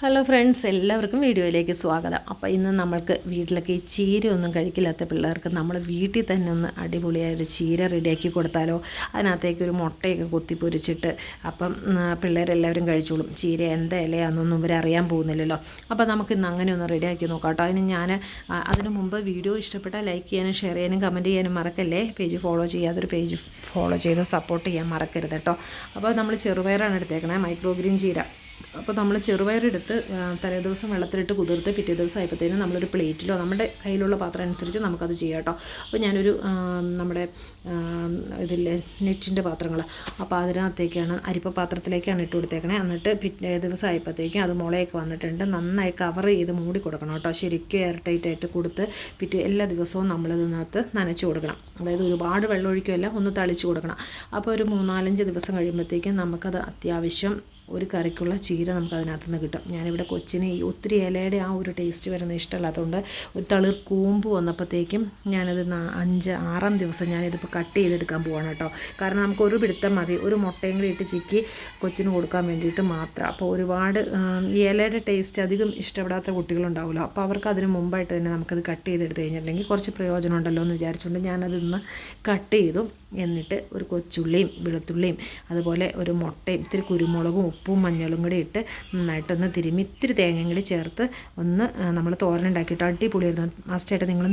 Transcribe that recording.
Hello friends എല്ലാവർക്കും വീഡിയോയിലേക്ക് സ്വാഗതം. അപ്പോൾ ഇന്ന് നമ്മൾക്ക് വീട്ടിലൊക്കെ ഈ ചീര ഒന്നും കഴിക്കില്ലാത്ത പിള്ളേർക്ക് നമ്മൾ വീട്ടിൽ തന്നെ ഒന്ന് അടിപൊളിയായ ഒരു ചീര റെഡിയാക്കി കൊടുത്താലോ? അതിനകത്തേക്ക് ഒരു മുട്ടയൊക്കെ കുത്തി പൊരിച്ചിട്ട് അപ്പം പിള്ളേരെല്ലാവരും കഴിച്ചോളും. ചീര എന്താ ഇലയാണെന്നൊന്നും ഇവർ അറിയാൻ പോകുന്നില്ലല്ലോ. അപ്പോൾ നമുക്ക് ഇന്ന് അങ്ങനെ ഒന്ന് റെഡിയാക്കി നോക്കാം കേട്ടോ. അതിന് ഞാൻ അതിനു മുമ്പ് വീഡിയോ ഇഷ്ടപ്പെട്ടാൽ ലൈക്ക് ചെയ്യാനും ഷെയർ ചെയ്യാനും ചെയ്യാനും മറക്കല്ലേ? പേജ് ഫോളോ ചെയ്യാതൊരു പേജ് ഫോളോ ചെയ്ത് സപ്പോർട്ട് ചെയ്യാൻ മറക്കരുത് കേട്ടോ. അപ്പോൾ നമ്മൾ ചെറുപയറാണ് എടുത്തേക്കണേ മൈക്രോ ഗ്രീൻ ചീര. അപ്പോൾ നമ്മൾ ചെറുപയറെടുത്ത് തലേ തലേദിവസം വെള്ളത്തിലിട്ട് കുതിർത്ത് പിറ്റേ ദിവസം ആയപ്പോഴത്തേനും നമ്മളൊരു പ്ലേറ്റിലോ നമ്മുടെ കയ്യിലുള്ള പാത്രം അനുസരിച്ച് നമുക്കത് ചെയ്യാം കേട്ടോ അപ്പോൾ ഞാനൊരു നമ്മുടെ ഇതില്ലേ നെറ്റിന്റെ പാത്രങ്ങൾ അപ്പോൾ അതിനകത്തേക്കാണ് അരിപ്പ പാത്രത്തിലേക്കാണ് ഇട്ട് കൊടുത്തേക്കണേ. എന്നിട്ട് പിറ്റേ ദിവസം ആയപ്പോഴത്തേക്കും അത് മുളയൊക്കെ വന്നിട്ടുണ്ട്. നന്നായി കവർ ചെയ്ത് മൂടി കൊടുക്കണം കേട്ടോ ശരിക്കും എയർ ടൈറ്റ് ആയിട്ട് കൊടുത്ത് പിറ്റേ എല്ലാ ദിവസവും നമ്മളിതിനകത്ത് നനച്ച് കൊടുക്കണം. അതായത് ഒരുപാട് വെള്ളം ഒഴിക്കുമല്ല ഒന്ന് തളിച്ച് കൊടുക്കണം. അപ്പോൾ ഒരു മൂന്നാലഞ്ച് ദിവസം കഴിയുമ്പോഴത്തേക്കും നമുക്കത് അത്യാവശ്യം ഒരു കറിക്കുള്ള ചീര നമുക്ക് അതിനകത്ത് നിന്ന് കിട്ടും. ഞാനിവിടെ കൊച്ചിന് ഈ ഒത്തിരി ഇലയുടെ ആ ഒരു ടേസ്റ്റ് വരുന്ന ഇഷ്ടമല്ലാത്തതുകൊണ്ട് ഒരു തളിർ കൂമ്പ് വന്നപ്പോഴത്തേക്കും ഞാനത് അഞ്ച് ആറാം ദിവസം ഞാനിതിപ്പോൾ കട്ട് ചെയ്തെടുക്കാൻ പോവാണ് കേട്ടോ. കാരണം നമുക്ക് ഒരു പിടുത്തം മതി. ഒരു മുട്ടയും കൂടി ഇട്ട് ചിക്കി കൊച്ചിന് കൊടുക്കാൻ വേണ്ടിയിട്ട് മാത്രം. അപ്പോൾ ഒരുപാട് ഈ ഇലയുടെ ടേസ്റ്റ് അധികം ഇഷ്ടപ്പെടാത്ത കുട്ടികളുണ്ടാവുമല്ലോ. അപ്പോൾ അവർക്ക് അതിന് മുമ്പായിട്ട് തന്നെ നമുക്കത് കട്ട് ചെയ്തെടുത്ത് കഴിഞ്ഞിട്ടുണ്ടെങ്കിൽ കുറച്ച് പ്രയോജനം ഉണ്ടല്ലോ എന്ന് വിചാരിച്ചുകൊണ്ട് ഞാനത് ഇന്ന് കട്ട് ചെയ്തു. എന്നിട്ട് ഒരു കൊച്ചുള്ളിയും വെളുത്തുള്ളിയും അതുപോലെ ഒരു മുട്ടയും ഇത്തിരി കുരുമുളകും ഉപ്പും മഞ്ഞളും കൂടി ഇട്ട് നന്നായിട്ടൊന്ന് തിരുമ്മി ഇത്തിരി തേങ്ങയും കൂടി ചേർത്ത് ഒന്ന് നമ്മൾ തോരനുണ്ടാക്കിയിട്ട് അടിപൊളിയായിരുന്നു. മസ്റ്റായിട്ട് നിങ്ങൾ